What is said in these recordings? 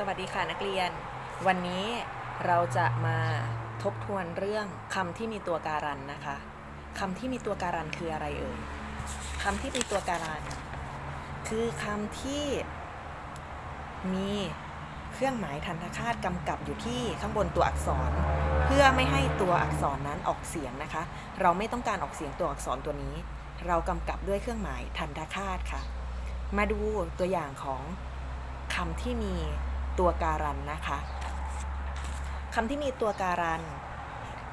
สวัสดีค่ะนักเรียน วันนี้เราจะมาทบทวนเรื่องคำที่มีตัวการันนะคะคำที่มีตัวการันคืออะไรเอ่ยคำที่มีตัวการัน คือคำที่มีเครื่องหมายทันตคาตกำกับอยู่ที่ข้างบนตัวอักษร เพื่อไม่ให้ตัวอักษรนั้นออกเสียงนะคะ เราไม่ต้องการออกเสียงตัวอักษรตัวนี้ เรากำกับด้วยเครื่องหมายทันตคาตค่ะ มาดูตัวอย่างของคำที่มี ตัวการันนะคะคำที่มีตัวการัน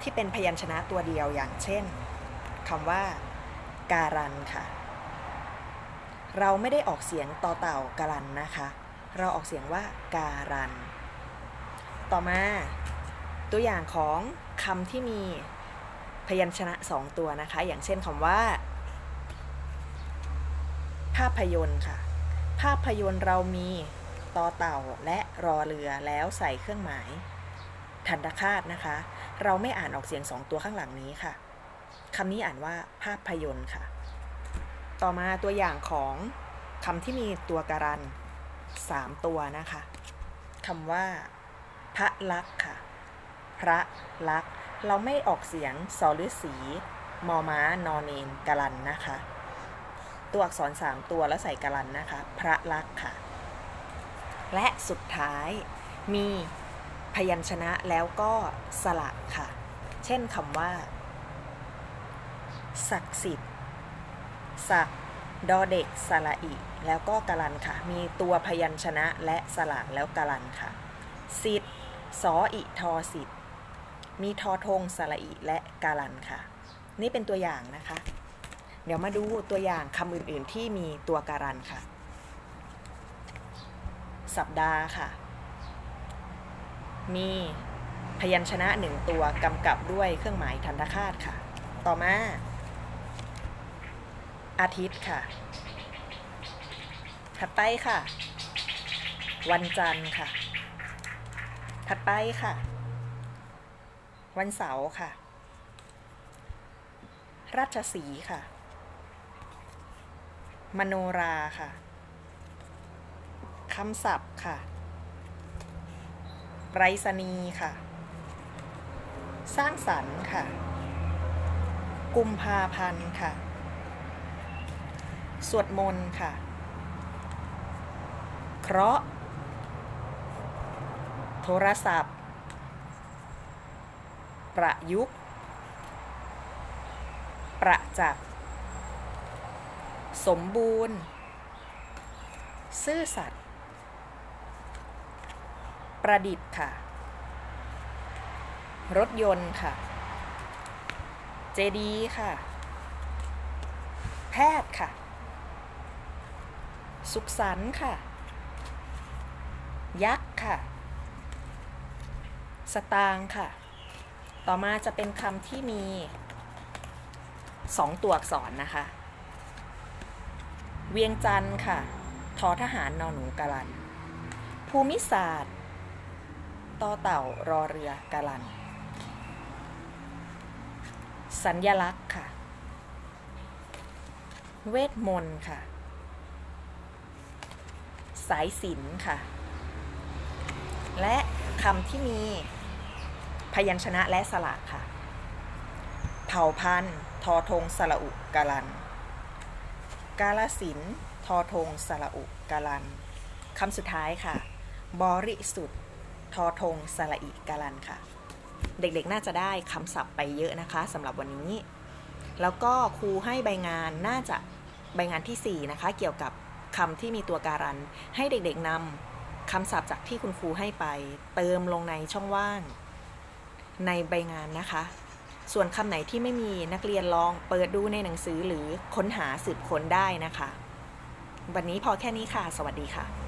ที่เป็นพยัญชนะตัวเดียวอย่างเช่นคำว่า การันค่ะ เราไม่ได้ออกเสียงต่อเต่าการันนะคะ เราออกเสียงว่าการัน ต่อมาตัวอย่างของคำที่มีพยัญชนะสองตัวนะคะ อย่างเช่นคำว่า ภาพยนตร์ค่ะ ภาพยนตร์เรามี ต่อเต่าและรอเรือแล้วใส่เครื่องหมาย ทันตคาตนะคะ เราไม่อ่านออกเสียงสองตัวข้างหลังนี้ค่ะคำนี้อ่านว่าภาพยนตร์ค่ะ ต่อมาตัวอย่างของคำที่มีตัวการันสามตัวนะคะคำว่า พระลักษ์ค่ะ พระลักษ์เราไม่ออกเสียงสอฤาษีมอม้านอนเนนกาลันนะคะ ตัวอักษร3ตัวแล้วใส่กาลันนะคะ พระลักษ์ค่ะ และสุดท้ายมีพยัญชนะแล้วก็สระค่ะ เช่นคำว่า ศักดิ์สิทธิ์ศักดอเด็กสระอิแล้วก็กาลันค่ะ มีตัวพยัญชนะและสระแล้วกาลันค่ะ สิทธิ์สออิทอสิทธิ์มีทอทงสระอิและกาลันค่ะ นี่เป็นตัวอย่างนะคะ เดี๋ยวมาดูตัวอย่างคำอื่นๆที่มีตัวการันค่ะ สัปดาห์ค่ะ มีพยัญชนะหนึ่งตัวกำกับด้วยเครื่องหมายทันตคาตค่ะ ต่อมา อาทิตย์ค่ะ ถัดไปค่ะ วันจันทร์ค่ะ ถัดไปค่ะ วันเสาร์ค่ะ ราชสีค่ะ มโนราค่ะ คำศัพท์ค่ะไรษณีย์ค่ะ สร้างสรรค์ค่ะ กุมภาพันธ์ค่ะ สวดมนต์ค่ะ เคราะห์ โทรศัพท์ ประยุกต์ ประจักษ์ สมบูรณ์ ซื่อสัตย์ ประดิษฐ์ค่ะ รถยนต์ค่ะ เจดีย์ค่ะ แพทย์ค่ะ สุขสันต์ค่ะ ยักษ์ค่ะ สตางค์ค่ะ ต่อมาจะเป็นคำที่มีสองตัวอักษรนะคะ เวียงจันทร์ค่ะ ทอทหารนอนหนูกาลัน ภูมิศาสตร์ ต่อเต่ารอเรือกาลัน สัญญลักษณ์ค่ะ เวทมนต์ค่ะ สายสิญจนค่ะ และคำที่มีพยัญชนะและสระค่ะ เผ่าพันธุ์ทอทงสระอุกาลัน กาลสินธุ์ทอทงสระอุกาลันคำสุดท้ายค่ะ บริสุทธิ์ ทอทงสระอิกาลันค่ะ เด็กๆน่าจะได้คำศัพท์ไปเยอะนะคะสำหรับวันนี้ แล้วก็ครูให้ใบงานน่าจะใบงานที่ 4 นะคะ เกี่ยวกับคำที่มีตัวการัน ให้เด็กๆนำคำศัพท์จากที่คุณครูให้ไป เติมลงในช่องว่าง ในใบงานนะคะ ส่วนคำไหนที่ไม่มีนักเรียนลองเปิดดูในหนังสือหรือค้นหาสืบค้นได้นะคะ วันนี้พอแค่นี้ค่ะ สวัสดีค่ะ